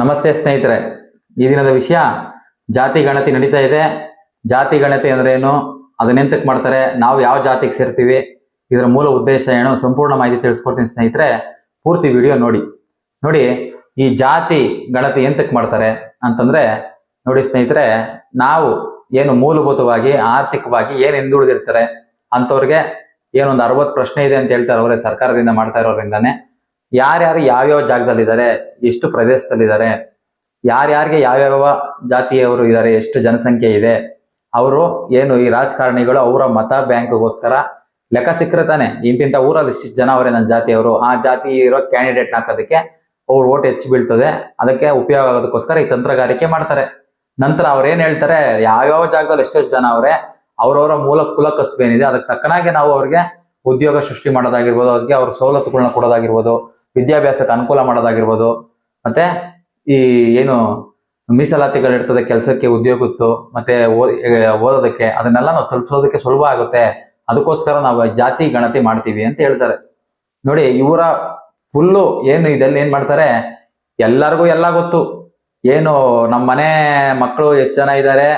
ನಮಸ್ತೆ ಸ್ನೇಹಿತರೆ, ಈ ದಿನದ ವಿಷಯ ಜಾತಿ ಗಣತಿ ನಡೀತಾ ಇದೆ. ಜಾತಿ ಗಣತಿ ಅಂದ್ರೆ ಏನು? ಅದನ್ನೆಂತಕ್ಕೆ ಮಾಡ್ತಾರೆ? ನಾವು ಯಾವ ಜಾತಿಗೆ ಸೇರ್ತೀವಿ? ಇದರ ಮೂಲ ಉದ್ದೇಶ ಏನು? ಸಂಪೂರ್ಣ ಮಾಹಿತಿ ತಿಳಿಸ್ಕೊಡ್ತೀನಿ ಸ್ನೇಹಿತರೆ, ಪೂರ್ತಿ ವಿಡಿಯೋ ನೋಡಿ. ನೋಡಿ, ಈ ಜಾತಿ ಗಣತಿ ಎಂತಕ್ಕೆ ಮಾಡ್ತಾರೆ ಅಂತಂದ್ರೆ, ನೋಡಿ ಸ್ನೇಹಿತರೆ, ನಾವು ಏನು ಮೂಲಭೂತವಾಗಿ, ಆರ್ಥಿಕವಾಗಿ ಏನು ಹಿಂದುಳಿದಿರ್ತಾರೆ ಅಂಥವ್ರಿಗೆ ಏನೊಂದು ಅರವತ್ತು ಪ್ರಶ್ನೆ ಇದೆ ಅಂತ ಹೇಳ್ತಾರೆ ಅವರೇ ಸರ್ಕಾರದಿಂದ ಮಾಡ್ತಾ ಇರೋದ್ರಿಂದಾನೆ ಯಾರ್ಯಾರು ಯಾವ್ಯಾವ ಜಾಗದಲ್ಲಿದ್ದಾರೆ, ಎಷ್ಟು ಪ್ರದೇಶದಲ್ಲಿದ್ದಾರೆ, ಯಾರ್ಯಾರಿಗೆ ಯಾವ್ಯಾವ ಜಾತಿಯವರು ಇದ್ದಾರೆ, ಎಷ್ಟು ಜನಸಂಖ್ಯೆ ಇದೆ, ಅವರು ಏನು ಈ ರಾಜಕಾರಣಿಗಳು ಅವರ ಮತ ಬ್ಯಾಂಕ್ಗೋಸ್ಕರ ಲೆಕ್ಕ ಸಿಕ್ಕರೆ ತಾನೆ ಇಂತಿಂತ ಊರಲ್ಲಿ ಇಷ್ಟು ಜನ ಅವರೇ ನನ್ನ ಜಾತಿಯವರು, ಆ ಜಾತಿ ಇರೋ ಕ್ಯಾಂಡಿಡೇಟ್ ಹಾಕೋದಕ್ಕೆ ಅವ್ರು ಓಟ್ ಹೆಚ್ಚು ಬೀಳ್ತದೆ, ಅದಕ್ಕೆ ಉಪಯೋಗ ಆಗೋದಕ್ಕೋಸ್ಕರ ಈ ತಂತ್ರಗಾರಿಕೆ ಮಾಡ್ತಾರೆ. ನಂತರ ಅವ್ರು ಏನ್ ಹೇಳ್ತಾರೆ, ಯಾವ್ಯಾವ ಜಾಗದಲ್ಲಿ ಎಷ್ಟೆಷ್ಟು ಜನ ಅವರೇ, ಅವ್ರವರ ಮೂಲ ಕುಲ ಕಸಬೇನಿದೆ ಅದಕ್ಕೆ ತಕ್ಕನಾಗೆ ನಾವು ಅವ್ರಿಗೆ ಉದ್ಯೋಗ ಸೃಷ್ಟಿ ಮಾಡೋದಾಗಿರ್ಬೋದು, ಅವ್ರಿಗೆ ಅವ್ರ ಸವಲತ್ತುಗಳನ್ನ ಕೊಡೋದಾಗಿರ್ಬೋದು ವಿದ್ಯಾಭ್ಯಾಸಕ್ಕೆ ಅನುಕೂಲ ಮಾಡೋದಾಗಿರ್ಬೋದು. ಮತ್ತೆ ಈ ಏನು ಮೀಸಲಾತಿಗಳಿರ್ತದೆ ಕೆಲಸಕ್ಕೆ ಉದ್ಯೋಗತ್ತು ಮತ್ತೆ ಓದೋದಕ್ಕೆ, ಅದನ್ನೆಲ್ಲ ನಾವು ತಲುಪಿಸೋದಕ್ಕೆ ಸುಲಭ ಆಗುತ್ತೆ. ಅದಕ್ಕೋಸ್ಕರ ನಾವು ಜಾತಿ ಗಣತಿ ಮಾಡ್ತೀವಿ ಅಂತ ಹೇಳ್ತಾರೆ. ನೋಡಿ ಇವರ ಫುಲ್ಲು ಏನು ಇದೆಲ್ಲ ಏನ್ ಮಾಡ್ತಾರೆ? ಎಲ್ಲರಿಗೂ ಎಲ್ಲ ಗೊತ್ತು. ಏನು ನಮ್ಮ ಮನೆ ಮಕ್ಕಳು ಎಷ್ಟು ಜನ ಇದ್ದಾರೆ,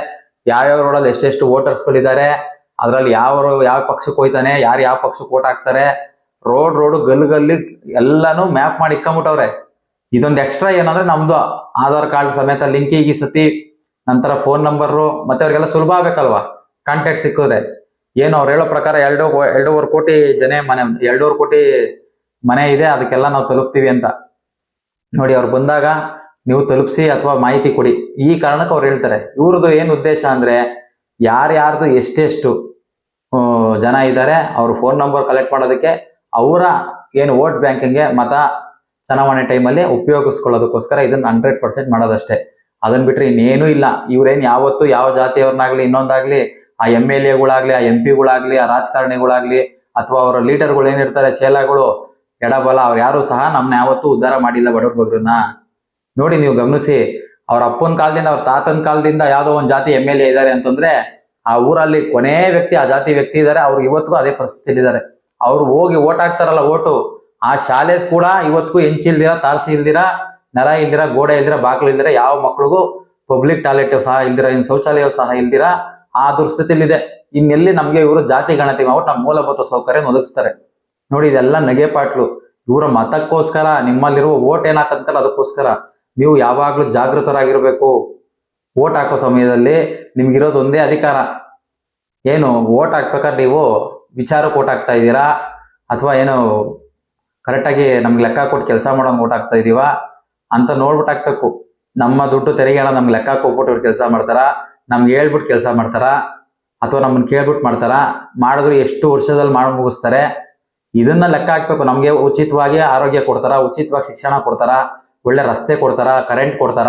ಯಾವ್ಯಾವ ರೋಡಲ್ಲಿ ಎಷ್ಟೆಷ್ಟು ವೋಟರ್ಸ್ಗಳಿದ್ದಾರೆ ಅದರಲ್ಲಿ ಯಾವ ಯಾವ ಪಕ್ಷಕ್ಕೆ ಹೋಯ್ತಾನೆ, ಯಾರು ಯಾವ ಪಕ್ಷಕ್ಕೆ ಓಟ್ ಹಾಕ್ತಾರೆ ರೋಡ್ ರೋಡ್ ಗಲ್ ಗಲ್ಲಿ ಎಲ್ಲಾನು ಮ್ಯಾಪ್ ಮಾಡಿ ಇಕ್ಕಂಬಿಟ್ಟವ್ರೆ. ಇದೊಂದು ಎಕ್ಸ್ಟ್ರಾ ಏನಂದ್ರೆ ನಮ್ದು ಆಧಾರ್ ಕಾರ್ಡ್ ಸಮೇತ ಲಿಂಕಿಗೆ ಸತಿ ನಂತರ ಫೋನ್ ನಂಬರು ಮತ್ತೆ ಅವ್ರಿಗೆಲ್ಲ ಸುಲಭ ಆಗ್ಬೇಕಲ್ವಾ? ಕಾಂಟ್ಯಾಕ್ಟ್ ಸಿಕ್ಕಿದ್ರೆ. ಏನು ಅವ್ರು ಹೇಳೋ ಪ್ರಕಾರ ಎರಡು, ಎರಡೂವರೆ ಕೋಟಿ ಜನ ಮನೆ, ಎರಡೂವರೆ ಕೋಟಿ ಮನೆ ಇದೆ, ಅದಕ್ಕೆಲ್ಲ ನಾವು ತಲುಪ್ತೀವಿ ಅಂತ. ನೋಡಿ, ಅವ್ರು ಬಂದಾಗ ನೀವು ತಲುಪಿಸಿ ಅಥವಾ ಮಾಹಿತಿ ಕೊಡಿ. ಈ ಕಾರಣಕ್ಕೆ ಅವ್ರು ಹೇಳ್ತಾರೆ. ಇವ್ರದ್ದು ಏನು ಉದ್ದೇಶ ಅಂದ್ರೆ ಯಾರ್ಯಾರ್ದು ಎಷ್ಟೆಷ್ಟು ಜನ ಇದ್ದಾರೆ, ಅವ್ರ ಫೋನ್ ನಂಬರ್ ಕಲೆಕ್ಟ್ ಮಾಡೋದಕ್ಕೆ ಅವರ ಏನು ವೋಟ್ ಬ್ಯಾಂಕಿಂಗ್ಗೆ ಮತ ಚುನಾವಣೆ ಟೈಮಲ್ಲಿ ಉಪಯೋಗಿಸ್ಕೊಳ್ಳೋದಕ್ಕೋಸ್ಕರ ಇದನ್ನ ಹಂಡ್ರೆಡ್ ಪರ್ಸೆಂಟ್ ಮಾಡೋದಷ್ಟೇ. ಅದನ್ನ ಬಿಟ್ರೆ ಇನ್ನೇನೂ ಇಲ್ಲ. ಇವ್ರೇನ್ ಯಾವತ್ತು ಯಾವ ಜಾತಿಯವ್ರನ್ನಾಗ್ಲಿ, ಇನ್ನೊಂದಾಗ್ಲಿ, ಆ ಎಂ ಎಲ್ ಎಗಳಾಗ್ಲಿ, ಆ ಎಂ ಪಿಗಳಾಗ್ಲಿ, ಆ ರಾಜಕಾರಣಿಗಳಾಗ್ಲಿ, ಅಥವಾ ಅವರ ಲೀಡರ್ಗಳು ಏನಿರ್ತಾರೆ, ಚೇಲಾಗಳು, ಎಡಬಲ, ಅವ್ರು ಯಾರು ಸಹ ನಮ್ನ ಯಾವತ್ತೂ ಉದ್ಧಾರ ಮಾಡಿಲ್ಲ ಬಡವ್ರ ನೋಡಿ ನೀವು ಗಮನಿಸಿ, ಅವ್ರ ಅಪ್ಪನ ಕಾಲದಿಂದ ಅವ್ರ ತಾತನ ಕಾಲದಿಂದ ಯಾವುದೋ ಒಂದು ಜಾತಿ ಎಂ ಎಲ್ ಎ ಇದ್ದಾರೆ ಅಂತಂದ್ರೆ, ಆ ಊರಲ್ಲಿ ಕೊನೆ ವ್ಯಕ್ತಿ, ಆ ಜಾತಿ ವ್ಯಕ್ತಿ ಇದ್ದಾರೆ ಅವ್ರು ಇವತ್ತಿಗೂ ಅದೇ ಪರಿಸ್ಥಿತಿ ಇದ್ದಾರೆ ಅವ್ರು ಹೋಗಿ ಓಟ್ ಹಾಕ್ತಾರಲ್ಲ ಓಟು, ಆ ಶಾಲೆ ಕೂಡ ಇವತ್ತಿಗೂ ಹೆಂಚಿಲ್ದಿರ ತಾರಸಿ ಇಲ್ದಿರ ನೆಲ ಇಲ್ದಿರ, ಗೋಡೆ ಇಲ್ದಿರ, ಬಾಗಿಲು ಇಲ್ದಿರ, ಯಾವ ಮಕ್ಳಿಗೂ ಪಬ್ಲಿಕ್ ಟಾಯ್ಲೆಟ್ ಸಹ ಇಲ್ದಿರ, ಇನ್ ಶೌಚಾಲಯ ಸಹ ಇಲ್ದಿರ, ಆ ದುರ್ಸ್ಥಿತಿಲಿದೆ. ಇನ್ನೆಲ್ಲಿ ನಮ್ಗೆ ಇವರು ಜಾತಿ ಗಣತಿ ಮಾಡ್ಬಿಟ್ಟು ನಮ್ಮ ಮೂಲಭೂತ ಸೌಕರ್ಯ ಒದಗಿಸ್ತಾರೆ. ನೋಡಿ, ಇದೆಲ್ಲ ನಗೆಪಾಟ್ಲು ಇವರ ಮತಕ್ಕೋಸ್ಕರ, ನಿಮ್ಮಲ್ಲಿರುವ ಓಟ್ ಏನ್ ಹಾಕಂತಾರ ಅದಕ್ಕೋಸ್ಕರ, ನೀವು ಯಾವಾಗ್ಲೂ ಜಾಗೃತರಾಗಿರ್ಬೇಕು. ಓಟ್ ಹಾಕೋ ಸಮಯದಲ್ಲಿ ನಿಮ್ಗಿರೋದು ಒಂದೇ ಅಧಿಕಾರ. ಏನು, ಓಟ್ ಹಾಕ್ಬೇಕಾದ್ರೆ ನೀವು ವಿಚಾರಕ್ಕೆ ಕೋಟ್ ಹಾಕ್ತಾ ಇದ್ದೀರಾ ಅಥವಾ ಏನು ಕರೆಕ್ಟಾಗಿ ನಮ್ಗೆ ಲೆಕ್ಕ ಕೊಟ್ಟು ಕೆಲಸ ಮಾಡೋಂಗೆ ಓಟ್ ಇದ್ದೀವಾ ಇದೀವಾ? ಅಂತ ನೋಡ್ಬಿಟ್ಟು ಹಾಕ್ಬೇಕು ನಮ್ಮ ದುಡ್ಡು ತೆರಿಗೆ ಹಣ ನಮ್ಗೆ ಲೆಕ್ಕ ಕೊಟ್ಬಿಟ್ಟು ಇವ್ರು ಕೆಲಸ ಮಾಡ್ತಾರ? ನಮ್ಗೆ ಹೇಳ್ಬಿಟ್ಟು ಕೆಲಸ ಮಾಡ್ತಾರ? ಅಥವಾ ನಮ್ಮನ್ನು ಕೇಳ್ಬಿಟ್ಟು ಮಾಡ್ತಾರ? ಮಾಡಿದ್ರು ಎಷ್ಟು ವರ್ಷದಲ್ಲಿ ಮಾಡಿ ಮುಗಿಸ್ತಾರೆ? ಇದನ್ನ ಲೆಕ್ಕ ಹಾಕ್ಬೇಕು. ನಮಗೆ ಉಚಿತವಾಗಿ ಆರೋಗ್ಯ ಕೊಡ್ತಾರ? ಉಚಿತವಾಗಿ ಶಿಕ್ಷಣ ಕೊಡ್ತಾರ? ಒಳ್ಳೆ ರಸ್ತೆ ಕೊಡ್ತಾರ? ಕರೆಂಟ್ ಕೊಡ್ತಾರ?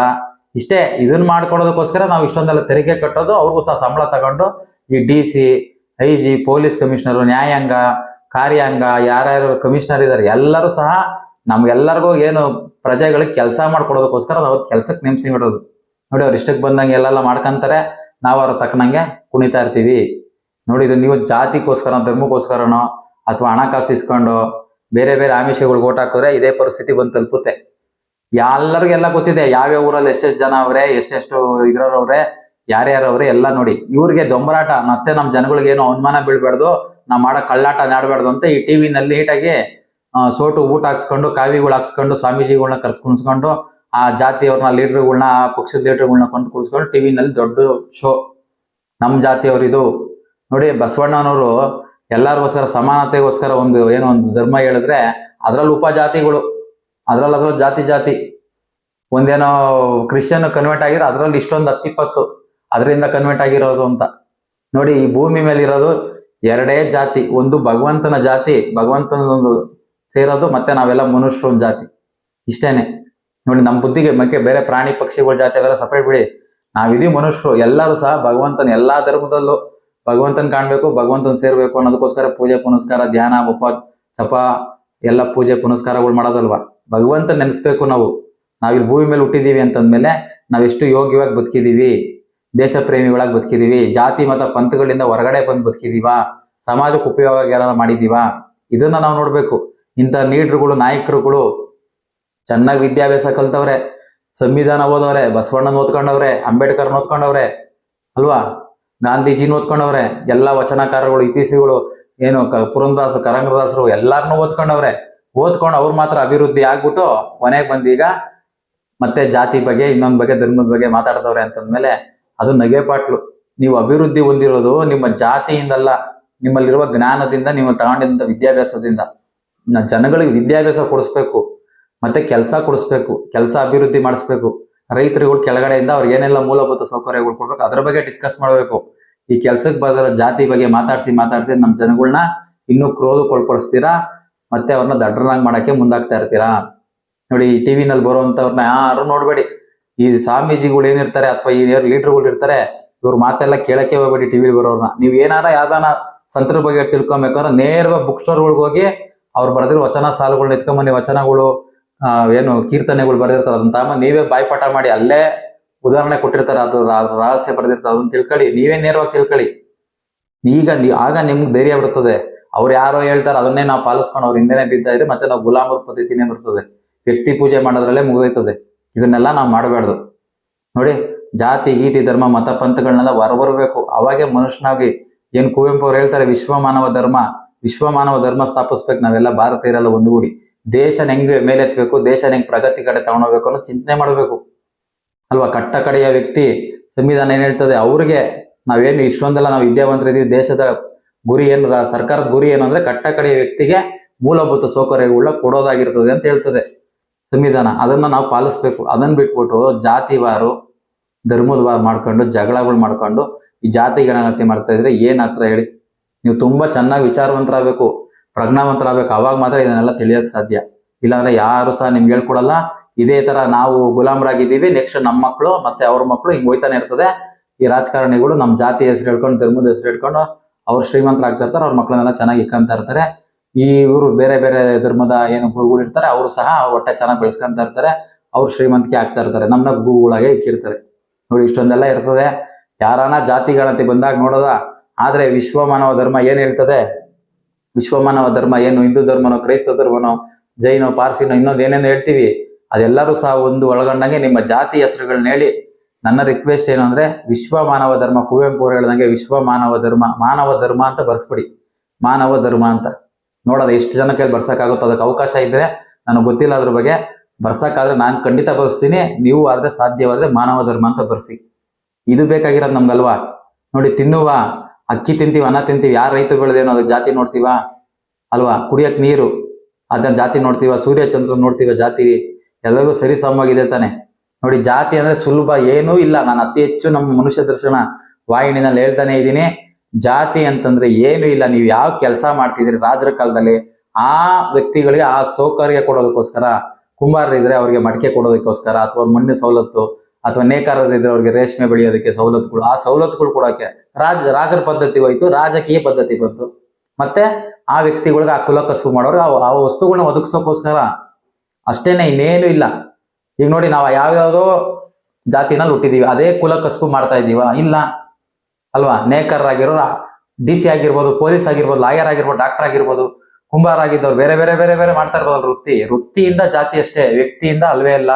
ಇಷ್ಟೇ. ಇದನ್ನ ಮಾಡ್ಕೊಡೋದಕ್ಕೋಸ್ಕರ ನಾವು ಇಷ್ಟೊಂದೆಲ್ಲ ತೆರಿಗೆ ಕಟ್ಟೋದು, ಅವ್ರಿಗೂ ಸಹ ಸಂಬಳ ತಗೊಂಡು ಈ D C I G police commissioner, ನ್ಯಾಯಾಂಗ, ಕಾರ್ಯಾಂಗ, ಯಾರ್ಯಾರು ಕಮಿಷನರ್ ಇದ್ದಾರೆ ಎಲ್ಲರೂ ಸಹ ನಮ್ಗೆಲ್ಲರಿಗೂ ಏನು ಪ್ರಜೆಗಳಿಗೆ ಕೆಲಸ ಮಾಡ್ಕೊಡೋದಕ್ಕೋಸ್ಕರ ಅವ್ರ ಕೆಲ್ಸಕ್ಕೆ ನೇಮಿಸಿ ಬಿಡೋದು ನೋಡಿ, ಅವ್ರು ಇಷ್ಟಕ್ಕೆ ಬಂದಂಗೆ ಎಲ್ಲೆಲ್ಲ ಮಾಡ್ಕೊಂತಾರೆ. ನಾವು ಅವ್ರ ತಕ್ಕನಂಗೆ ಕುಣಿತಾ ಇರ್ತೀವಿ. ನೋಡಿ, ಇದು ನೀವು ಜಾತಿಗೋಸ್ಕರ ಧರ್ಮಕ್ಕೋಸ್ಕರನೋ, ಅಥವಾ ಹಣಕಾಸು ಇಸ್ಕೊಂಡು ಬೇರೆ ಬೇರೆ ಆಮಿಷಗಳಿಗೆ ಓಟ್ ಹಾಕಿದ್ರೆ ಇದೇ ಪರಿಸ್ಥಿತಿ ಬಂದು ತಲುಪುತ್ತೆ. ಎಲ್ಲರಿಗೆಲ್ಲ ಗೊತ್ತಿದೆ, ಯಾವ್ಯಾವ ಊರಲ್ಲಿ ಎಷ್ಟೆಷ್ಟು ಜನ ಅವ್ರೆ, ಎಷ್ಟೆಷ್ಟು ಇದ್ರವ್ರೆ ಯಾರ್ಯಾರವ್ರೆ ಎಲ್ಲ ನೋಡಿ, ಇವ್ರಿಗೆ ದೊಂಬರಾಟ, ಮತ್ತೆ ನಮ್ಮ ಜನಗಳಿಗೆ ಏನು ಅವಮಾನ ಬೀಳ್ಬಾರ್ದು, ನಾವು ಮಾಡೋ ಕಳ್ಳಾಟ ನಾಡಬಾರ್ದು ಅಂತ ಈ ಟಿವಿನಲ್ಲಿ ನೀಟಾಗಿ ಸೋಟು ಊಟ ಹಾಕ್ಸ್ಕೊಂಡು ಕಾವಿಗಳು ಹಾಕ್ಸ್ಕೊಂಡು ಸ್ವಾಮೀಜಿಗಳನ್ನ ಕರ್ಸ್ ಕುಣಿಸ್ಕೊಂಡು, ಆ ಜಾತಿಯವ್ರನ್ನ ಲೀಡರ್ಗಳನ್ನ ಆ ಪಕ್ಷದ ಲೀಡರ್ಗಳನ್ನ ಕೊಂಡು ಟಿವಿ ಟಿವಿನಲ್ಲಿ ದೊಡ್ಡ ಶೋ. ನಮ್ಮ ಜಾತಿಯವ್ರು ಇದು. ನೋಡಿ, ಬಸವಣ್ಣನವರು ಎಲ್ಲರಿಗೋಸ್ಕರ ಸಮಾನತೆಗೋಸ್ಕರ ಒಂದು ಏನೋ ಒಂದು ಧರ್ಮ ಹೇಳಿದ್ರೆ, ಅದ್ರಲ್ಲಿ ಉಪಜಾತಿಗಳು ಅದ್ರಲ್ಲಿ ಅದ್ರಲ್ಲಿ ಜಾತಿ ಜಾತಿ. ಒಂದೇನೋ ಕ್ರಿಶ್ಚಿಯನ್ ಕನ್ವರ್ಟ್ ಆಗಿರೋ ಅದ್ರಲ್ಲಿ ಇಷ್ಟೊಂದು ಹತ್ತಿಪ್ಪತ್ತು ಅದರಿಂದ ಕನ್ವರ್ಟ್ ಆಗಿರೋದು ಅಂತ. ನೋಡಿ, ಈ ಭೂಮಿ ಮೇಲೆ ಇರೋದು ಎರಡೇ ಜಾತಿ, ಒಂದು ಭಗವಂತನ ಜಾತಿ ಭಗವಂತನ ಒಂದು ಸೇರೋದು, ಮತ್ತೆ ನಾವೆಲ್ಲ ಮನುಷ್ಯರು ಒಂದು ಜಾತಿ. ಇಷ್ಟೇನೆ. ನೋಡಿ ನಮ್ಮ ಬುದ್ಧಿಗೆ ಮಕ್ಕೆ ಬೇರೆ ಪ್ರಾಣಿ ಪಕ್ಷಿಗಳ ಜಾತಿ ಅವೆಲ್ಲ ಸಪ್ರೇಟ್ ಬಿಡಿ. ನಾವಿದೀವಿ ಮನುಷ್ಯರು, ಎಲ್ಲರೂ ಸಹ ಭಗವಂತನ ಎಲ್ಲಾ ಧರ್ಮದಲ್ಲೂ ಭಗವಂತನ ಕಾಣ್ಬೇಕು, ಭಗವಂತನ ಸೇರ್ಬೇಕು ಅನ್ನೋದಕ್ಕೋಸ್ಕರ ಪೂಜೆ, ಪುನಸ್ಕಾರ, ಧ್ಯಾನ ಉಪ ಜಪ, ಎಲ್ಲ ಪೂಜೆ, ಪುನಸ್ಕಾರಗಳು ಮಾಡೋದಲ್ವಾ? ಭಗವಂತ ನೆನೆಸ್ಬೇಕು ನಾವು. ನಾವಿಲ್ಲಿ ಭೂಮಿ ಮೇಲೆ ಹುಟ್ಟಿದೀವಿ ಅಂತಂದ್ಮೇಲೆ ನಾವೆಷ್ಟು ಯೋಗ್ಯವಾಗಿ ಬದುಕಿದೀವಿ. ದೇಶ ಪ್ರೇಮಿಗಳಾಗಿ ಬದುಕಿದೀವಿ, ಜಾತಿ ಮತ ಪಂಥಗಳಿಂದ ಹೊರಗಡೆ ಬಂದು ಬದುಕಿದೀವಾ, ಸಮಾಜಕ್ಕೆ ಉಪಯೋಗ ಏನಾರ ಮಾಡಿದೀವಾ? ಇದನ್ನ ನಾವು ನೋಡ್ಬೇಕು. ಇಂಥ ಲೀಡ್ರುಗಳು ನಾಯಕರುಗಳು, ಚೆನ್ನಾಗಿ ವಿದ್ಯಾಭ್ಯಾಸ ಕಲ್ತವ್ರೆ, ಸಂವಿಧಾನ ಓದವ್ರೆ, ಬಸವಣ್ಣನ ಓದ್ಕೊಂಡವ್ರೆ ಅಂಬೇಡ್ಕರ್ ಓದ್ಕೊಂಡವ್ರೆ, ಅಲ್ವಾ? ಗಾಂಧೀಜಿನ ಓದ್ಕೊಂಡವ್ರೆ, ಎಲ್ಲ ವಚನಕಾರಗಳು ಇತಿಹಾಸಗಳು, ಏನು ಪುರಂದರಾಸು ಕರಂಗದಾಸರು ಎಲ್ಲಾರನ್ನೂ ಓದ್ಕೊಂಡವ್ರೆ. ಓದ್ಕೊಂಡು ಅವ್ರು ಮಾತ್ರ ಅಭಿವೃದ್ಧಿ ಆಗ್ಬಿಟ್ಟು ಕೊನೆಗೆ ಬಂದೀಗ ಮತ್ತೆ ಜಾತಿ ಬಗ್ಗೆ, ಇನ್ನೊಂದ್ ಬಗ್ಗೆ, ಧರ್ಮದ ಬಗ್ಗೆ ಮಾತಾಡ್ತವ್ರೆ ಅಂತಂದ್ಮೇಲೆ ಅದು ನಗೆಪಾಟ್ಲು. ನೀವು ಅಭಿವೃದ್ಧಿ ಹೊಂದಿರೋದು ನಿಮ್ಮ ಜಾತಿಯಿಂದಲ್ಲ, ನಿಮ್ಮಲ್ಲಿರುವ ಜ್ಞಾನದಿಂದ, ನೀವು ತಗೊಂಡಿದ್ದ ವಿದ್ಯಾಭ್ಯಾಸದಿಂದ. ನಾ ಜನಗಳಿಗೆ ವಿದ್ಯಾಭ್ಯಾಸ ಕೊಡಿಸ್ಬೇಕು, ಮತ್ತೆ ಕೆಲಸ ಕೊಡಿಸ್ಬೇಕು, ಕೆಲಸ ಅಭಿವೃದ್ಧಿ ಮಾಡಿಸ್ಬೇಕು. ರೈತರುಗಳು ಕೆಳಗಡೆಯಿಂದ ಅವ್ರಿಗೆ ಏನೆಲ್ಲ ಮೂಲಭೂತ ಸೌಕರ್ಯಗಳು ಕೊಡ್ಬೇಕು, ಅದ್ರ ಬಗ್ಗೆ ಡಿಸ್ಕಸ್ ಮಾಡಬೇಕು. ಈ ಕೆಲ್ಸಕ್ಕೆ ಬರೋ ಜಾತಿ ಬಗ್ಗೆ ಮಾತಾಡ್ಸಿ ಮಾತಾಡ್ಸಿ ನಮ್ಮ ಜನಗಳನ್ನ ಇನ್ನೂ ಕ್ರೋಧಕ್ಕೊಳ್ಪಡಿಸ್ತೀರಾ ಮತ್ತೆ ಅವ್ರನ್ನ ದಡ್ರನಾಗಿ ಮಾಡಕ್ಕೆ ಮುಂದಾಗ್ತಾ ಇರ್ತೀರಾ? ನೋಡಿ ಟಿವಿನಲ್ಲಿ ಬರುವಂತವ್ರನ್ನ ಯಾರು ನೋಡ್ಬೇಡಿ. ಈ ಸ್ವಾಮೀಜಿಗಳು ಏನಿರ್ತಾರೆ ಅಥವಾ ಈ ಲೀಡರ್ಗಳು ಇರ್ತಾರೆ, ಇವ್ರ ಮಾತೆಲ್ಲ ಕೇಳಕ್ಕೆ ಹೋಗ್ಬೇಡಿ ಟಿವಿಲಿ ಬರೋರ್ನ. ನೀವು ಏನಾರ ಯಾವ್ದಾನ ಸಂತರ ಬಗ್ಗೆ ತಿಳ್ಕೊಬೇಕಂದ್ರೆ ನೇರವಾಗಿ ಬುಕ್ ಸ್ಟೋರ್ಗಳಿಗೆ ಹೋಗಿ ಅವ್ರು ಬರೆದಿರೋ ವಚನ ಸಾಲುಗಳನ್ನ ಎತ್ಕೊಂಬನ್ನಿ, ವಚನಗಳು ಏನು ಕೀರ್ತನೆಗಳು ಬರೆದಿರ್ತಾರೆ, ಅದನ್ನ ತಮ್ಮ ನೀವೇ ಬಾಯ್ಪಾಠ ಮಾಡಿ ಅಲ್ಲೇ ಉದಾಹರಣೆ ಕೊಟ್ಟಿರ್ತಾರೆ ಅದು ರಹಸ್ಯ ಬರೆದಿರ್ತಾರೆ, ಅದನ್ನ ತಿಳ್ಕೊಳ್ಳಿ, ನೀವೇ ನೇರವಾಗಿ ತಿಳ್ಕೊಳ್ಳಿ. ಈಗ ಆಗ ನಿಮ್ಗೆ ಧೈರ್ಯ ಬರ್ತದೆ. ಅವ್ರು ಯಾರೋ ಹೇಳ್ತಾರೆ, ಅದನ್ನೇ ನಾವು ಪಾಲಿಸ್ಕೊಂಡು ಅವ್ರ ಹಿಂದೆನೆ ಬಿದ್ದ ಇದ್ರೆ ಮತ್ತೆ ನಾವು ಗುಲಾಮರ ಪದ್ಧತಿನೇ ಬರ್ತದೆ. ವ್ಯಕ್ತಿ ಪೂಜೆ ಮಾಡೋದ್ರಲ್ಲೇ ಮುಗಿದೋಯ್ತದೆ. ಇದನ್ನೆಲ್ಲ ನಾವು ಮಾಡಬಾರ್ದು. ನೋಡಿ, ಜಾತಿ, ಗೀತಿ, ಧರ್ಮ, ಮತ, ಪಂಥಗಳನ್ನೆಲ್ಲ ಹೊರಬರಬೇಕು. ಅವಾಗೆ ಮನುಷ್ಯನಾಗಿ ಏನ್ ಕುವೆಂಪು ಅವ್ರು ಹೇಳ್ತಾರೆ ವಿಶ್ವ ಮಾನವ ಧರ್ಮ ವಿಶ್ವ ಮಾನವ ಧರ್ಮ ಸ್ಥಾಪಿಸ್ಬೇಕು. ನಾವೆಲ್ಲ ಭಾರತೀಯರೆಲ್ಲ ಒಂದುಗೂಡಿ. ದೇಶನ ಹೆಂಗೆ ಮೇಲೆತ್ಬೇಕು, ದೇಶನ ಹೆಂಗ್ ಪ್ರಗತಿ ಕಡೆ ತಗೊಂಡೋಗ್ಬೇಕು ಅನ್ನೋ ಚಿಂತನೆ ಮಾಡಬೇಕು. ಅಲ್ವಾ? ಕಟ್ಟ ಕಡೆಯ ವ್ಯಕ್ತಿ ಸಂವಿಧಾನ ಏನ್ ಹೇಳ್ತದೆ? ಅವ್ರಿಗೆ ನಾವೇನು ಇಷ್ಟೊಂದೆಲ್ಲ ನಾವು ವಿದ್ಯಾವಂತರಿದ್ದೀವಿ ದೇಶದ ಗುರಿ ಏನು ಸರ್ಕಾರದ ಗುರಿ ಏನು ಅಂದ್ರೆ ಕಟ್ಟ ಕಡೆಯ ವ್ಯಕ್ತಿಗೆ ಮೂಲಭೂತ ಸೌಕರ್ಯಗಳನ್ನ ಕೊಡೋದಾಗಿರ್ತದೆ ಅಂತ ಹೇಳ್ತದೆ. ಸಂವಿಧಾನ, ಅದನ್ನ ನಾವು ಪಾಲಿಸ್ಬೇಕು. ಅದನ್ನ ಬಿಟ್ಬಿಟ್ಟು ಜಾತಿವಾರು ಧರ್ಮದ ವಾರ ಮಾಡ್ಕೊಂಡು, ಜಗಳಗಳು ಮಾಡ್ಕೊಂಡು ಈ ಜಾತಿ ಗಣಗಣತಿ ಮಾಡ್ತಾ ಇದ್ರೆ ಏನ್ ಹತ್ರ ಹೇಳಿ? ನೀವು ತುಂಬಾ ಚೆನ್ನಾಗಿ ವಿಚಾರವಂತರಾಗಬೇಕು, ಪ್ರಜ್ಞಾವಂತರಾಗಬೇಕು. ಅವಾಗ ಮಾತ್ರ ಇದನ್ನೆಲ್ಲ ತಿಳಿಯೋಕ್ ಸಾಧ್ಯ. ಇಲ್ಲಾಂದ್ರೆ ಯಾರು ಸಹ ನಿಮ್ಗೆ ಹೇಳ್ಕೊಡಲ್ಲ. ಇದೇ ತರ ನಾವು ಗುಲಾಮರಾಗಿದ್ದೀವಿ ನೆಕ್ಸ್ಟ್ ನಮ್ಮ ಮಕ್ಕಳು ಮತ್ತೆ ಅವ್ರ ಮಕ್ಕಳು ಹಿಂಗ್ ಹೋಯ್ತಾನೆ ಇರ್ತದೆ. ಈ ರಾಜಕಾರಣಿಗಳು ನಮ್ಮ ಜಾತಿ ಹೆಸರು ಹೇಳ್ಕೊಂಡು, ಧರ್ಮದ ಹೆಸರು ಹೇಳ್ಕೊಂಡು ಅವ್ರು ಶ್ರೀಮಂತರಾಗ್ತಾ ಇರ್ತಾರೆ, ಅವ್ರ ಮಕ್ಕಳನ್ನೆಲ್ಲ ಚೆನ್ನಾಗಿ ಇಕ್ಕಂತ ಇರ್ತಾರೆ. ಈ ಇವರು ಬೇರೆ ಬೇರೆ ಧರ್ಮದ ಏನು ಗುರುಗಳು ಇರ್ತಾರೆ, ಅವರು ಸಹ ಒಟ್ಟೆ ಚೆನ್ನಾಗಿ ಬೆಳೆಸ್ಕೊಂತ ಇರ್ತಾರೆ, ಅವ್ರು ಶ್ರೀಮಂತಿಕೆ ಆಗ್ತಾ ಇರ್ತಾರೆ ನಮ್ಮನ್ನ ಗುರುಗಳಾಗೆ ಇಕ್ಕಿರ್ತಾರೆ. ನೋಡಿ, ಇಷ್ಟೊಂದೆಲ್ಲ ಇರ್ತದೆ. ಯಾರಾನ ಜಾತಿಗಳಂತೆ ಬಂದಾಗ ನೋಡೋದ? ಆದ್ರೆ ವಿಶ್ವ ಮಾನವ ಧರ್ಮ ಏನ್ ಹೇಳ್ತದೆ? ವಿಶ್ವ ಮಾನವ ಧರ್ಮ ಏನು? ಹಿಂದೂ ಧರ್ಮನೋ, ಕ್ರೈಸ್ತ ಧರ್ಮನೋ, ಜೈನೋ, ಪಾರ್ಸಿನೋ, ಇನ್ನೊಂದು ಏನೇನು ಹೇಳ್ತೀವಿ? ಅದೆಲ್ಲರೂ ಸಹ ಒಂದು ಒಳಗೊಂಡಂಗೆ ನಿಮ್ಮ ಜಾತಿ ಹೆಸರುಗಳನ್ನ ಹೇಳಿ. ನನ್ನ ರಿಕ್ವೆಸ್ಟ್ ಏನು ಅಂದ್ರೆ ವಿಶ್ವ ಮಾನವ ಧರ್ಮ, ಕುವೆಂಪು ಅವರು ಹೇಳ್ದಂಗೆ ವಿಶ್ವ ಮಾನವ ಧರ್ಮ ಮಾನವ ಧರ್ಮ ಅಂತ ಬರ್ಸ್ಬಿಡಿ. ಮಾನವ ಧರ್ಮ ಅಂತ. ನೋಡೋದು ಎಷ್ಟು ಜನ ಕೈಲಿ ಅದಕ್ಕೆ ಅವಕಾಶ ಇದ್ರೆ ನನಗೆ ಗೊತ್ತಿಲ್ಲ ಅದ್ರ ಬಗ್ಗೆ. ಬರ್ಸಕ್ಕಾದ್ರೆ ನಾನು ಖಂಡಿತ ಬರ್ಸ್ತೀನಿ. ನೀವು ಆದ್ರೆ ಸಾಧ್ಯವಾದ್ರೆ ಮಾನವ ಧರ್ಮ ಅಂತ ಬರ್ಸಿ. ಇದು ಬೇಕಾಗಿರೋದು ನಮ್ಗಲ್ವಾ? ನೋಡಿ, ತಿನ್ನುವ, ಅಕ್ಕಿ ತಿಂತೀವಿ, ಅನ್ನ ತಿಂತೀವಿ, ಯಾರು ರೈತ ಬೆಳೆದೇನೋ ಅದಕ್ಕೆ ಜಾತಿ ನೋಡ್ತೀವ? ಅಲ್ವಾ? ಕುಡಿಯಕ್ಕೆ ನೀರು, ಅದನ್ನ ಜಾತಿ ನೋಡ್ತೀವ? ಸೂರ್ಯ ಚಂದ್ರ ನೋಡ್ತೀವ ಜಾತಿ? ಎಲ್ಲರಿಗೂ ಸರಿ ಸಮವಾಗಿದೆ ತಾನೆ. ನೋಡಿ, ಜಾತಿ ಅಂದ್ರೆ ಸುಲಭ ಏನೂ ಇಲ್ಲ. ನಾನು ಅತಿ ಹೆಚ್ಚು ನಮ್ಮ ಮನುಷ್ಯ ದರ್ಶನ ವಾಹಿನಿನಲ್ಲಿ ಹೇಳ್ತಾನೆ ಇದ್ದೀನಿ. ಜಾತಿ ಅಂತಂದ್ರೆ ಏನು ಇಲ್ಲ, ನೀವು ಯಾವ ಕೆಲಸ ಮಾಡ್ತಿದ್ರಿ ರಾಜರ ಕಾಲದಲ್ಲಿ, ಆ ವ್ಯಕ್ತಿಗಳಿಗೆ ಆ ಸೌಕರ್ಯ ಕೊಡೋದಕ್ಕೋಸ್ಕರ ಕುಂಬಾರರಿದ್ರೆ ಅವ್ರಿಗೆ ಮಡಿಕೆ ಕೊಡೋದಕ್ಕೋಸ್ಕರ, ಅಥವಾ ಮಣ್ಣು ಸವಲತ್ತು, ಅಥವಾ ನೇಕಾರರಿದ್ರೆ ಅವ್ರಿಗೆ ರೇಷ್ಮೆ ಬೆಳೆಯೋದಕ್ಕೆ ಸವಲತ್ತುಗಳು, ಆ ಸವಲತ್ತುಗಳು ಕೊಡೋಕೆ ರಾಜ, ರಾಜರ ಪದ್ಧತಿ ಹೋಯ್ತು, ರಾಜಕೀಯ ಪದ್ಧತಿ ಬಂತು. ಮತ್ತೆ ಆ ವ್ಯಕ್ತಿಗಳಿಗೆ ಆ ಕುಲ ಕಸುಬು ಮಾಡೋರು, ಆ ವಸ್ತುಗಳನ್ನ ಒದಗಿಸೋಕೋಸ್ಕರ ಅಷ್ಟೇನೆ ಇನ್ನೇನು ಇಲ್ಲ. ಈಗ ನೋಡಿ, ನಾವು ಯಾವ್ಯಾವುದೋ ಜಾತಿನಲ್ಲಿ ಹುಟ್ಟಿದೀವಿ, ಅದೇ ಕುಲ ಕಸುಬು ಮಾಡ್ತಾ ಇದ್ದೀವ ಇಲ್ಲ. ಅಲ್ವಾ? ನೇಕಾರರಾಗಿರೋ ಡಿ ಸಿ ಆಗಿರ್ಬೋದು, ಪೊಲೀಸ್ ಆಗಿರ್ಬೋದು, ಲಾಯರ್ ಆಗಿರ್ಬೋದು, ಡಾಕ್ಟರ್ ಆಗಿರ್ಬೋದು, ಕುಂಬಾರ ಆಗಿದ್ದವ್ರು, ಬೇರೆ ಬೇರೆ ಬೇರೆ ಬೇರೆ ಮಾಡ್ತಾ ಇರ್ಬೋದಲ್ಲ ವೃತ್ತಿ? ವೃತ್ತಿಯಿಂದ ಜಾತಿ ಅಷ್ಟೇ, ವ್ಯಕ್ತಿಯಿಂದ ಅಲ್ವೇ ಅಲ್ಲ.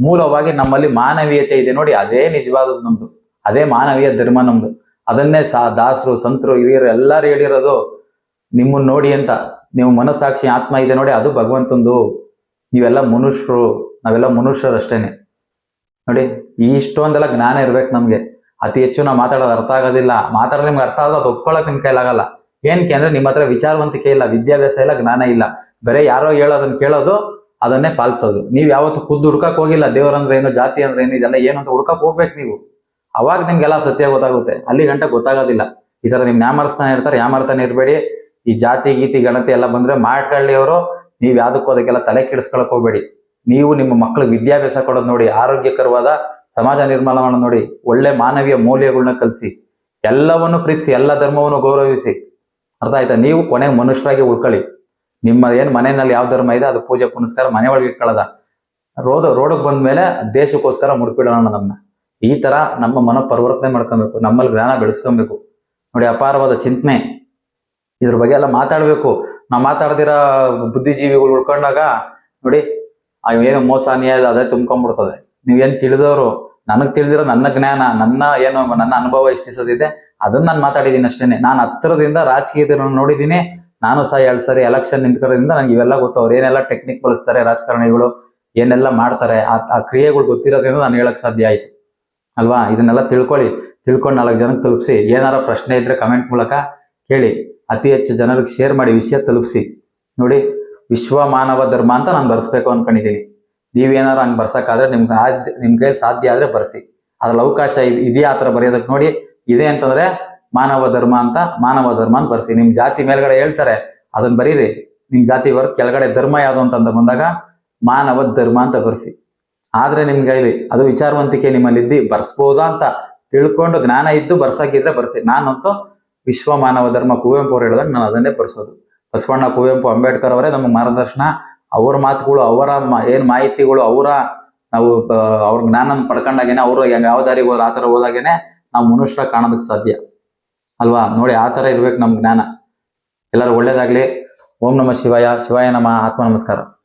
ಮೂಲವಾಗಿ ನಮ್ಮಲ್ಲಿ ಮಾನವೀಯತೆ ಇದೆ ನೋಡಿ, ಅದೇ ನಿಜವಾದದ್ದು ನಮ್ದು. ಅದೇ ಮಾನವೀಯ ಧರ್ಮ ನಮ್ದು. ಅದನ್ನೇ ಸಾ, ದಾಸರು, ಸಂತರು, ಹಿರಿಯರು ಎಲ್ಲರೂ ಹೇಳಿರೋದು ನಿಮ್ಮನ್ನ ನೋಡಿ ಅಂತ. ನೀವು ಮನಸ್ಸಾಕ್ಷಿ ಆತ್ಮ ಇದೆ ನೋಡಿ, ಅದು ಭಗವಂತಂದು. ನೀವೆಲ್ಲ ಮನುಷ್ಯರು, ನಾವೆಲ್ಲ ಮನುಷ್ಯರಷ್ಟೇನೆ. ನೋಡಿ ಇಷ್ಟೊಂದೆಲ್ಲ ಜ್ಞಾನ ಇರ್ಬೇಕು ನಮ್ಗೆ. ಅತಿ ಹೆಚ್ಚು ನಾವು ಮಾತಾಡೋದು ಅರ್ಥ ಆಗೋದಿಲ್ಲ. ಮಾತಾಡೋದು ನಿಮ್ಗೆ ಅರ್ಥ ಆಗೋದು, ಅದು ಒಪ್ಕೊಳ್ಳೋಕೆ ನಿಮ್ ಕೈಲಾಗಲ್ಲ. ಏನಕ್ಕೆ ಅಂದ್ರೆ ನಿಮ್ಮ ಹತ್ರ ವಿಚಾರವಂತಿಕೆ ಇಲ್ಲ, ವಿದ್ಯಾಭ್ಯಾಸ ಇಲ್ಲ, ಜ್ಞಾನ ಇಲ್ಲ. ಬರೀ ಯಾರೋ ಹೇಳೋದನ್ನ ಕೇಳೋದು, ಅದನ್ನೇ ಪಾಲಿಸೋದು. ನೀವು ಯಾವತ್ತು ಖುದ್ದು ಹುಡ್ಕಕ್ ಹೋಗಿಲ್ಲ ದೇವರಂದ್ರೆ ಏನು, ಜಾತಿ ಅಂದ್ರೆ ಏನು, ಇದೆಲ್ಲ ಏನು ಅಂತ ಹುಡ್ಕಕ್ ಹೋಗ್ಬೇಕು ನೀವು. ಅವಾಗ ನಿಮ್ಗೆಲ್ಲ ಸತ್ಯ ಗೊತ್ತಾಗುತ್ತೆ. ಅಲ್ಲಿ ಗಂಟೆ ಗೊತ್ತಾಗೋದಿಲ್ಲ. ಈ ತರ ನಿಮ್ ನ್ಯಾಮರ್ಸ್ತಾನೆ ಇರ್ತಾರೆ ಯಾಮರ್ತಾನೆ ಇರಬೇಡಿ. ಈ ಜಾತಿ, ಗೀತಿ, ಗಣತಿ ಎಲ್ಲ ಬಂದ್ರೆ ಮಾಡ್ಕೊಳ್ಳಿ ಅವರು ನೀವ್ ಯಾವ್ದಕ್ಕೂ ಅದಕ್ಕೆಲ್ಲ ತಲೆ ಕೆಡಿಸ್ಕೊಳಕ್ ಹೋಗ್ಬೇಡಿ. ನೀವು ನಿಮ್ಮ ಮಕ್ಕಳಿಗೆ ವಿದ್ಯಾಭ್ಯಾಸ ಕೊಡೋದು ನೋಡಿ, ಆರೋಗ್ಯಕರವಾದ ಸಮಾಜ ನಿರ್ಮಾಣ ನೋಡಿ ಒಳ್ಳೆ ಮಾನವೀಯ ಮೌಲ್ಯಗಳನ್ನ ಕಲಿಸಿ, ಎಲ್ಲವನ್ನು ಪ್ರೀತಿಸಿ, ಎಲ್ಲ ಧರ್ಮವನ್ನು ಗೌರವಿಸಿ, ಅರ್ಥ ಆಯ್ತಾ? ನೀವು ಕೊನೆಗೆ ಮನುಷ್ಯರಾಗಿ ಉಳ್ಕೊಳ್ಳಿ. ನಿಮ್ಮ ಏನು ಮನೆಯಲ್ಲಿ ಯಾವ ಧರ್ಮ ಇದೆ, ಅದು ಪೂಜೆ, ಪುನಸ್ಕಾರ, ಮನೆ ಒಳಗೆ ಇಟ್ಕೊಳ್ಳೋದ? ರೋಡ್ ಬಂದ ಮೇಲೆ ದೇಶಕ್ಕೋಸ್ಕರ ಮುಡ್ಪಿಡೋಣ ನಮ್ಮನ್ನ. ಈ ತರ ನಮ್ಮ ಮನ ಪರಿವರ್ತನೆ ಮಾಡ್ಕೊಬೇಕು, ನಮ್ಮಲ್ಲಿ ಜ್ಞಾನ ಬೆಳೆಸ್ಕೊಬೇಕು. ನೋಡಿ, ಅಪಾರವಾದ ಚಿಂತನೆ. ಇದ್ರ ಬಗ್ಗೆ ಎಲ್ಲ ಮಾತಾಡ್ಬೇಕು. ನಾವು ಮಾತಾಡ್ದಿರ ಬುದ್ಧಿಜೀವಿಗಳು ಉಳ್ಕೊಂಡಾಗ ನೋಡಿ ಏನು ಮೋಸ, ಅನ್ಯಾಯ ಅದೇ ತುಂಬ್ಕೊಂಡ್ಬಿಡ್ತದೆ. ನೀವೇನ್ ತಿಳಿದವರು? ನನಗ್ ತಿಳಿದಿರೋ ನನ್ನ ಜ್ಞಾನ, ನನ್ನ ಏನು ನನ್ನ ಅನುಭವ ಇಷ್ಟಿಸೋದಿದೆ ಅದನ್ನ ನಾನು ಮಾತಾಡಿದ್ದೀನಿ ಅಷ್ಟೇನೆ. ನಾನು ಹತ್ತಿರದಿಂದ ರಾಜಕೀಯದ ನೋಡಿದ್ದೀನಿ ನಾನು ಸಹ ಎರಡ್ ಸರಿ ಎಲೆಕ್ಷನ್ ನಿಂತ್ಕೊಳ್ಳೋದ್ರಿಂದ ನನಗೆ ಇವೆಲ್ಲ ಗೊತ್ತು. ಅವ್ರು ಏನೆಲ್ಲ ಟೆಕ್ನಿಕ್ ಬಳಸ್ತಾರೆ, ರಾಜಕಾರಣಿಗಳು, ಏನೆಲ್ಲ ಮಾಡ್ತಾರೆ, ಆ ಆ ಕ್ರಿಯೆಗಳು ಗೊತ್ತಿರೋದ್ರಿಂದ ನಾನು ಹೇಳಕ್ ಸಾಧ್ಯ ಆಯ್ತು. ಅಲ್ವಾ? ಇದನ್ನೆಲ್ಲ ತಿಳ್ಕೊಳ್ಳಿ. ತಿಳ್ಕೊಂಡು ನಾಲ್ಕು ಜನಕ್ಕೆ ತಲುಪಿಸಿ. ಏನಾರ ಪ್ರಶ್ನೆ ಇದ್ರೆ ಕಮೆಂಟ್ ಮೂಲಕ ಕೇಳಿ. ಅತಿ ಹೆಚ್ಚು ಜನರಿಗೆ ಶೇರ್ ಮಾಡಿ ವಿಷಯ ತಲುಪಿಸಿ. ನೋಡಿ, ವಿಶ್ವ ಮಾನವ ಧರ್ಮ ಅಂತ ನಾನು ಬರ್ಸ್ಬೇಕು ಅನ್ಕೊಂಡಿದ್ದೀನಿ ನೀವೇನಾರು ಹಂಗೆ ಬರ್ಸೋಕ್ಕಾದ್ರೆ ನಿಮ್ಗೆ ಆದ್, ನಿಮ್ಗೆ ಸಾಧ್ಯ ಆದರೆ ಬರ್ಸಿ. ಅದ್ರಲ್ಲಿ ಅವಕಾಶ ಇದ್- ಇದೆಯಾ ಆ ಥರ ಬರೆಯೋದಕ್ಕೆ ನೋಡಿ, ಇದೆ ಅಂತಂದ್ರೆ ಮಾನವ ಧರ್ಮ ಅಂತ ಮಾನವ ಧರ್ಮ ಅಂತ ಬರ್ಸಿ. ನಿಮ್ಮ ಜಾತಿ ಮೇಲ್ಗಡೆ ಹೇಳ್ತಾರೆ ಅದನ್ನ ಬರೀರಿ. ನಿಮ್ಮ ಜಾತಿ ಬರೋದು ಕೆಳಗಡೆ ಧರ್ಮ ಯಾವುದು ಅಂತಂದ ಬಂದಾಗ ಮಾನವ ಧರ್ಮ ಅಂತ ಬರ್ಸಿ. ಆದರೆ ನಿಮ್ಗೆ ಇಲ್ಲಿ ಅದು ವಿಚಾರವಂತಿಕೆ ನಿಮ್ಮಲ್ಲಿ ಇದ್ದು ಬರ್ಸ್ಬೋದಾ ಅಂತ ತಿಳ್ಕೊಂಡು ಜ್ಞಾನ ಇದ್ದು ಬರ್ಸಕ್ಕಿದ್ರೆ ಬರ್ಸಿ. ನಾನಂತೂ ವಿಶ್ವ ಮಾನವ ಧರ್ಮ ಕುವೆಂಪು ಅವ್ರು ಹೇಳಿದಾಗ ನಾನು ಅದನ್ನೇ ಬರ್ಸೋದು. ಬಸವಣ್ಣ ಕುವೆಂಪು ಅಂಬೇಡ್ಕರ್ ಅವರೇ ನಮಗೆ ಮಾರ್ಗದರ್ಶನ ಅವರ ಮಾತುಗಳು, ಅವರ ಏನ್ ಮಾಹಿತಿಗಳು, ಅವರ ನಾವು ಅವ್ರ ಜ್ಞಾನ ಪಡ್ಕೊಂಡಾಗೇನೆ ಅವರು ಯಾವ ದಾರಿಗೆ ಹೋದ್ರೆ ಆತರ ಹೋದಾಗೇನೆ ನಾವು ಮನುಷ್ಯರ ಕಾಣೋದಕ್ಕೆ ಸಾಧ್ಯ. ಅಲ್ವಾ? ನೋಡಿ ಆತರ ಥರ ಇರ್ಬೇಕು ನಮ್ ಜ್ಞಾನ. ಎಲ್ಲರೂ ಒಳ್ಳೇದಾಗ್ಲಿ. ಓಂ ನಮ ಶಿವಾಯ. ಶಿವಾಯ ನಮ. ಆತ್ಮ ನಮಸ್ಕಾರ.